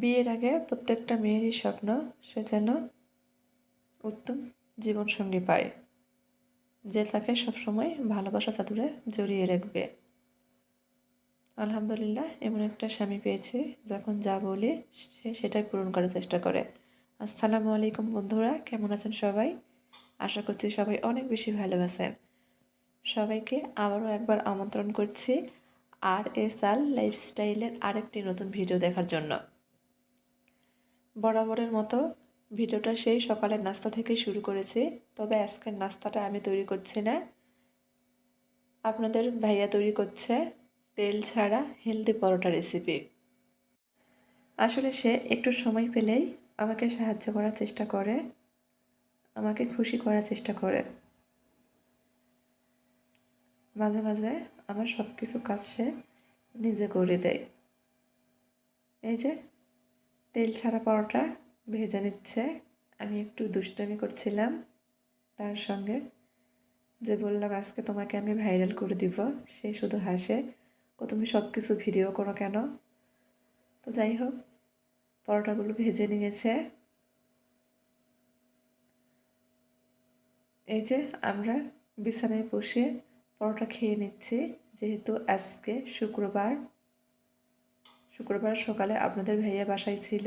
বিয়ের আগে প্রত্যেকটা মেয়েরই স্বপ্ন, সে যেন উত্তম জীবনসঙ্গী পায়, যে তাকে সবসময় ভালোবাসা চাদরে জড়িয়ে রাখবে। আলহামদুলিল্লাহ, এমন একটা স্বামী পেয়েছি, যখন যা বলি সে সেটাই পূরণ করার চেষ্টা করে। আসসালামু আলাইকুম বন্ধুরা, কেমন আছেন সবাই? আশা করছি সবাই অনেক বেশি ভালো আছেন। সবাইকে আবারও একবার আমন্ত্রণ করছি আর এস আল লাইফস্টাইলের আরেকটি নতুন ভিডিও দেখার জন্য। বরাবরের মতো ভিডিওটা সেই সকালের নাস্তা থেকে শুরু করেছি। তবে আজকের নাস্তাটা আমি তৈরি করছি না। আপনাদের ভাইয়া তৈরি করছে তেল ছাড়া হেলদি পরোটা রেসিপি আসলে সে একটু সময় পেলেই আমাকে সাহায্য করার চেষ্টা করে। আমাকে খুশি করার চেষ্টা করে। মাঝে মাঝে আমার সব কিছু কাজ সে নিজে করে দেয়। এই যে তেল ছাড়া পরোটা ভেজে নিচ্ছে। আমি একটু দুষ্টামি করছিলাম তার সঙ্গে। যে বললাম, আজকে তোমাকে আমি ভাইরাল করে দিব। সে শুধু হাসে। তুমি সব কিছু ভিডিও করো কেন? তো যাই হোক, পরোটাগুলো ভেজে নিয়েছে। এই যে আমরা বিছানায় বসে পরোটা খেয়ে নিচ্ছি। যেহেতু আজকে শুক্রবার শুক্রবার সকালে আপনাদের ভাইয়া বাসায় ছিল।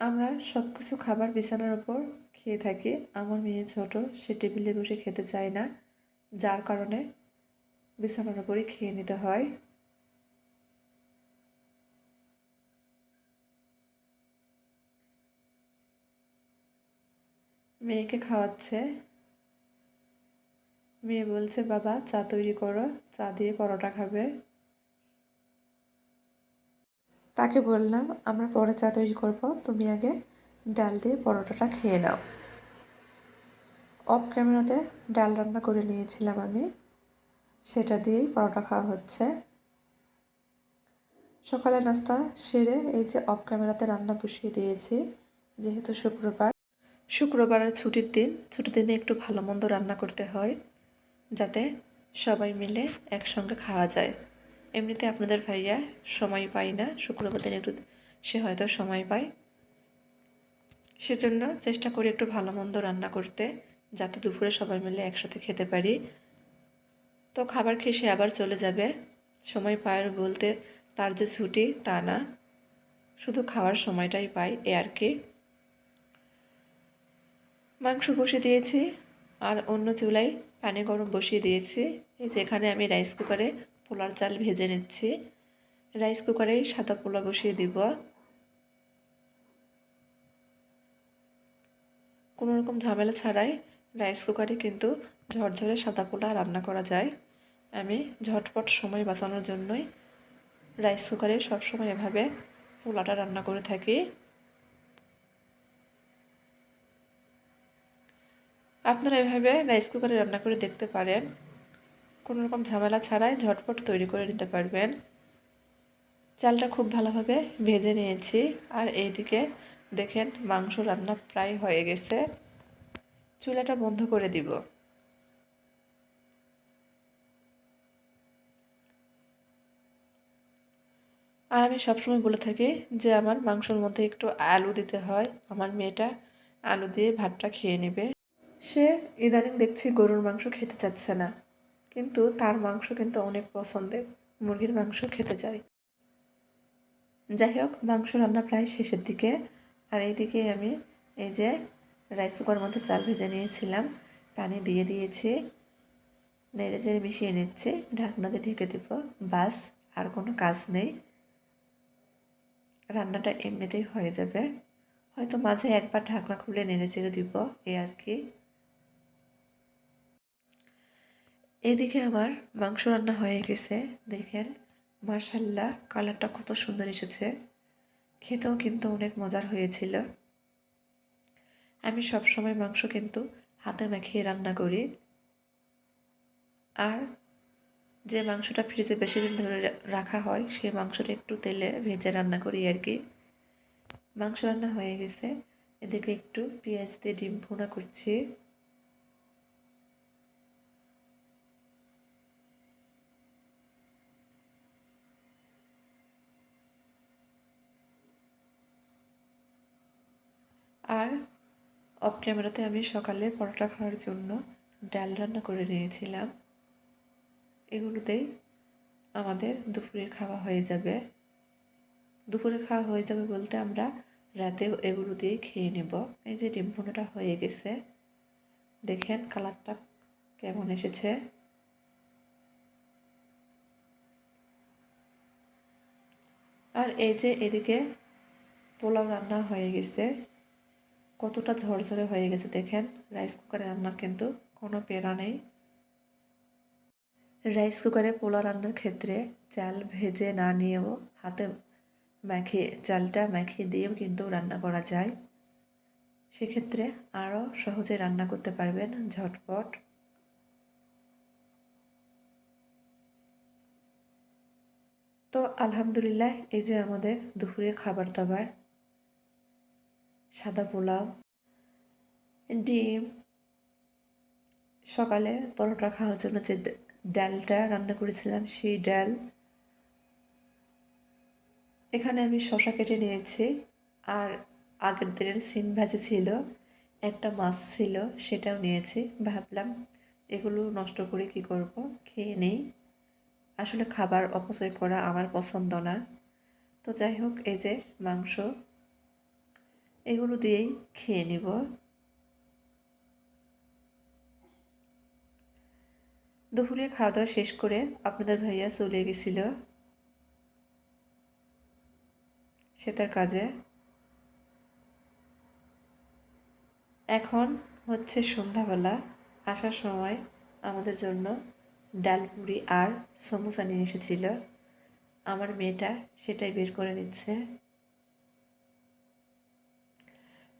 আমরা সব কিছু খাবার বিছানার ওপর খেয়ে থাকি। আমার মেয়ে ছোট, সে টেবিলে বসে খেতে চায় না, যার কারণে বিছানার ওপরই খেয়ে নিতে হয়। মেয়েকে খাওয়াচ্ছে। মেয়ে বলছে, বাবা, চা তৈরি করো, চা দিয়ে পরোটা খাবে। তাকে বললাম, আমরা পরে চা তৈরি করব, তুমি আগে ডাল দিয়ে পরোটাটা খেয়ে নাও। অফ ক্যামেরাতে ডাল রান্না করে নিয়েছিলাম আমি। সেটা দিয়েই পরোটা খাওয়া হচ্ছে। সকালে নাস্তা সেরে এই যে অফ ক্যামেরাতে রান্না বসিয়ে দিয়েছি, যেহেতু শুক্রবার। শুক্রবারের ছুটির দিন, ছুটির দিনে একটু ভালো মন্দ রান্না করতে হয়। যাতে সবাই মিলে একসঙ্গে খাওয়া যায়। এমনিতে আপনাদের ভাইয়া সময় পায় না, শুক্রবার দিন একটু সে হয়তো সময় পায়। সেজন্য চেষ্টা করি একটু ভালো মন্দ রান্না করতে, যাতে দুপুরে সবাই মিলে একসাথে খেতে পারি। তো খাবার খেয়ে সে আবার চলে যাবে। সময় পায় বলতে তার যে ছুটি তা না, শুধু খাওয়ার সময়টাই পাই এ আর কি। মাংস বসিয়ে দিয়েছি, আর অন্য চুলায় পানি গরম বসিয়ে দিয়েছি। এই যেখানে আমি রাইস কুকারে পোলার চাল ভেজে নিচ্ছি। রাইস কুকারেই সাদা পোলা বসিয়ে দিব। কোনো রকম ঝামেলা ছাড়াই রাইস কুকারে কিন্তু ঝরঝরে সাদা পোলা রান্না করা যায়। আমি ঝটপট সময় বাঁচানোর জন্যই রাইস কুকারে সবসময় এভাবে পোলাটা রান্না করে থাকি। আপনারা এভাবে রাইস কুকারে রান্না করে দেখতে পারেন। কোনো রকম ঝামেলা ছাড়াই ঝটপট তৈরি করে নিতে পারবেন। চালটা খুব ভালোভাবে ভেজে নিয়েছি। আর এইদিকে দেখেন মাংস রান্না প্রায় হয়ে গেছে। চুলাটা বন্ধ করে দিব। আর আমি সবসময় বলে থাকি যে আমার মাংসর মধ্যে একটু আলু দিতে হয়। আমার মেয়েটা আলু দিয়ে ভাতটা খেয়ে নেবে। সে ইদানিং দেখছি গরুর মাংস খেতে চাচ্ছে না। কিন্তু তার মাংস কিন্তু অনেক পছন্দের। মুরগির মাংস খেতে চায় যাই হোক মাংস রান্না প্রায় শেষের দিকে। আর এইদিকে আমি এই যে রাইস কুকার মধ্যে চাল ভেজে নিয়েছিলাম। পানি দিয়ে দিয়েছি। নেড়ে চেড়ে মিশিয়ে নিচ্ছে। ঢাকনাতে ঢেকে দিব। বাস, আর কোনো কাজ নেই। রান্নাটা এমনিতেই হয়ে যাবে। হয়তো মাঝে একবার ঢাকনা খুলে নেড়ে চেড়ে দিব, এই আর কি। এদিকে আমার মাংস রান্না হয়ে গেছে, দেখেন। মার্শাল্লাহ কালারটা কত সুন্দর এসেছে। খেতেও কিন্তু অনেক মজার হয়েছিল। আমি সব সময় মাংস কিন্তু হাতে মাখিয়ে রান্না করি। আর যে মাংসটা ফ্রিজে বেশি দিন ধরে রাখা হয় সেই মাংসটা একটু তেলে ভেজে রান্না করি আর কি। মাংস রান্না হয়ে গেছে। এদিকে একটু পেঁয়াজ দিয়ে ডিম ভুনা করছি। আর অফ ক্যামেরাতে আমি সকালে পরোটা খাওয়ার জন্য ডাল রান্না করে নিয়েছিলাম। এগুলোতেই আমাদের দুপুরে খাওয়া হয়ে যাবে। দুপুরে খাওয়া হয়ে যাবে বলতে আমরা রাতে এগুলো দিয়ে খেয়ে নেব। এই যে ডিম ভুনাটা হয়ে গেছে। দেখেন কালারটা কেমন এসেছে। আর এই যে এদিকে পোলাও রান্না হয়ে গেছে। কতটা ঝরঝরে হয়ে গেছে দেখেন। রাইস কুকারে রান্নার কিন্তু কোনো পেড়া নেই। রাইস কুকারে পোলা রান্নার ক্ষেত্রে চাল ভেজে না নিয়েও হাতে মাখিয়ে, চালটা মাখিয়ে দিয়েও কিন্তু রান্না করা যায়। সেক্ষেত্রে আরও সহজে রান্না করতে পারবেন ঝটপট। তো আলহামদুলিল্লাহ, এই যে আমাদের দুপুরের খাবার দাবার সাদা পোলাও, ডিম, সকালে পরোটা খাওয়ার জন্য যে ডালটা রান্না করেছিলাম সেই ডাল। এখানে আমি শশা কেটে নিয়েছি আর আগের দিনের সিম ভাজি ছিল, একটা মাছ ছিল সেটাও নিয়েছি। ভাবলাম এগুলো নষ্ট করে কি করব? খেয়ে নেই। আসলে খাবার অপচয় করা আমার পছন্দ না। তো যাই হোক, এই যে মাংস এগুলো দিয়েই খেয়ে নিব। দুপুরে খাওয়া দাওয়া শেষ করে আপনাদের ভাইয়া চলে গেছিল। সে তার কাজে। এখন হচ্ছে সন্ধ্যাবেলা। আসার সময় আমাদের জন্য ডাল, পুরি আর সমোসা নিয়ে এসেছিল। আমার মেয়েটা সেটাই বের করে নিচ্ছে।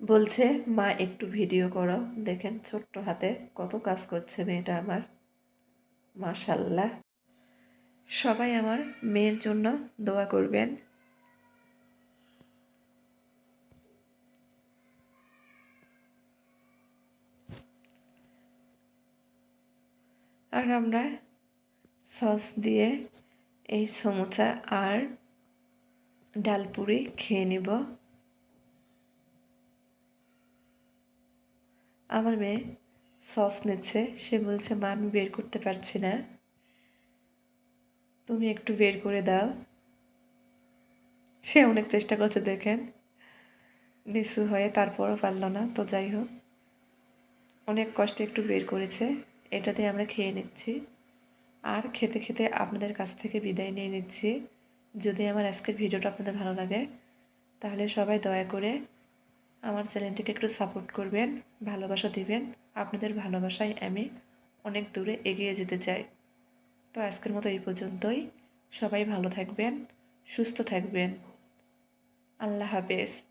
বলছে, মা, একটু ভিডিও করো। দেখেন ছোট্ট হাতে কত কাজ করছে মেয়েটা আমার। মাশাল্লাহ। সবাই আমার মেয়ের জন্য দোয়া করবেন। আর আমরা সস দিয়ে এই সমোসা আর ডালপুরি খেয়ে নিব। আমার মেয়ে সস নিচ্ছে সে বলছে, মা, আমি বের করতে পারছি না। তুমি একটু বের করে দাও। সে অনেক চেষ্টা করছে, দেখেন। নিচু হয়ে তারপরও পারল না, তো যাই হোক। অনেক কষ্টে একটু বের করেছে। এটা দিয়ে আমরা খেয়ে নিচ্ছি। আর খেতে খেতে আপনাদের কাছ থেকে বিদায় নিয়ে নিচ্ছি। যদি আমার আজকের ভিডিওটা আপনাদের ভালো লাগে, তাহলে সবাই দয়া করে আমার চ্যানেলটিকে একটু সাপোর্ট করবেন, ভালোবাসা দিবেন। আপনাদের ভালোবাসায় আমি অনেক দূরে এগিয়ে যেতে চাই। তো আজকের মতো এই পর্যন্তই। সবাই ভালো থাকবেন, সুস্থ থাকবেন। আল্লাহ হাফেজ।